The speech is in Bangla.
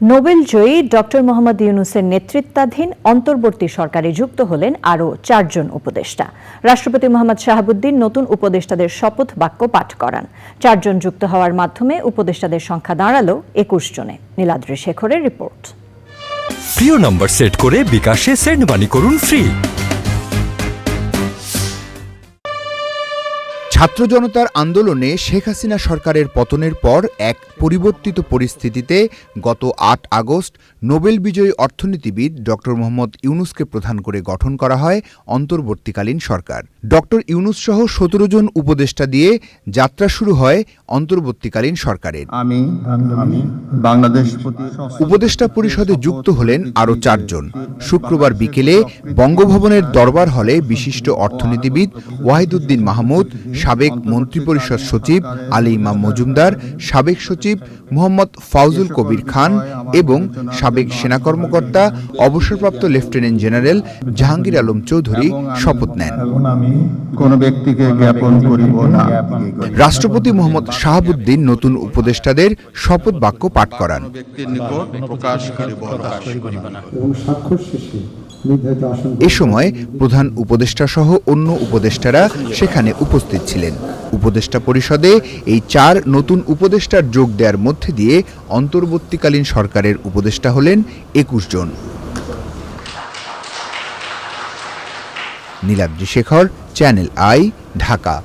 নোবেল জয়ী ডক্টর মোহাম্মদ ইউনুসের নেতৃত্বাধীন অন্তর্বর্তী সরকারে যুক্ত হলেন আরও চারজন উপদেষ্টা। রাষ্ট্রপতি মোহাম্মদ শাহাবুদ্দিন নতুন উপদেষ্টাদের শপথ বাক্য পাঠ করান। চারজন যুক্ত হওয়ার মাধ্যমে উপদেষ্টাদের সংখ্যা দাঁড়াল একুশ জনে। নীলাদ্রি শেখরের রিপোর্ট। প্রিয় নম্বর সেট করে বিকাশে সেন্ড মানি করুন ফ্রি। ছাত্র জনতার আন্দোলনে শেখ হাসিনা সরকারের পতনের পর এক পরিবর্তিত পরিস্থিতিতে গত আট আগস্ট নোবেল বিজয়ী অর্থনীতিবিদ ড মোহাম্মদ ইউনুসকে প্রধান করে গঠন করা হয় অন্তর্বর্তীকালীন সরকার। ড ইউনুস সহ সতেরো জন উপদেষ্টা দিয়ে যাত্রা শুরু হয় অন্তর্বর্তীকালীন সরকারের। আমি বাংলাদেশ উপদেষ্টা পরিষদে যুক্ত হলেন আরও চারজন। শুক্রবার বিকেলে বঙ্গভবনের দরবার হলে বিশিষ্ট অর্থনীতিবিদ ওয়াহিদুদ্দিন মাহমুদ সাবেক মন্ত্রিপরিষদ সচিব আলী ইমাম মজুমদার সাবেক সচিব মোহাম্মদ ফাউজুল কবির খান এবং সাবেক সেনা কর্মকর্তা অবসরপ্রাপ্ত লেফটেন্যান্ট জেনারেল জাহাঙ্গীর আলম চৌধুরী শপথ নেন। কোন ব্যক্তিকে জ্ঞাপন করিব না। রাষ্ট্রপতি মোহাম্মদ শাহাবুদ্দিন নতুন উপদেষ্টাদের শপথ বাক্য পাঠ করান। এবং স্বাক্ষর শেষে এ সময় প্রধান উপদেষ্টা সহ অন্য উপদেষ্টারা সেখানে উপস্থিত ছিলেন। উপদেষ্টা পরিষদে এই চার নতুন উপদেষ্টার যোগ দেওয়ার মধ্যে দিয়ে অন্তর্বর্তীকালীন সরকারের উপদেষ্টা হলেন একুশ জন। Niladri Shekhar, channel I, Dhaka.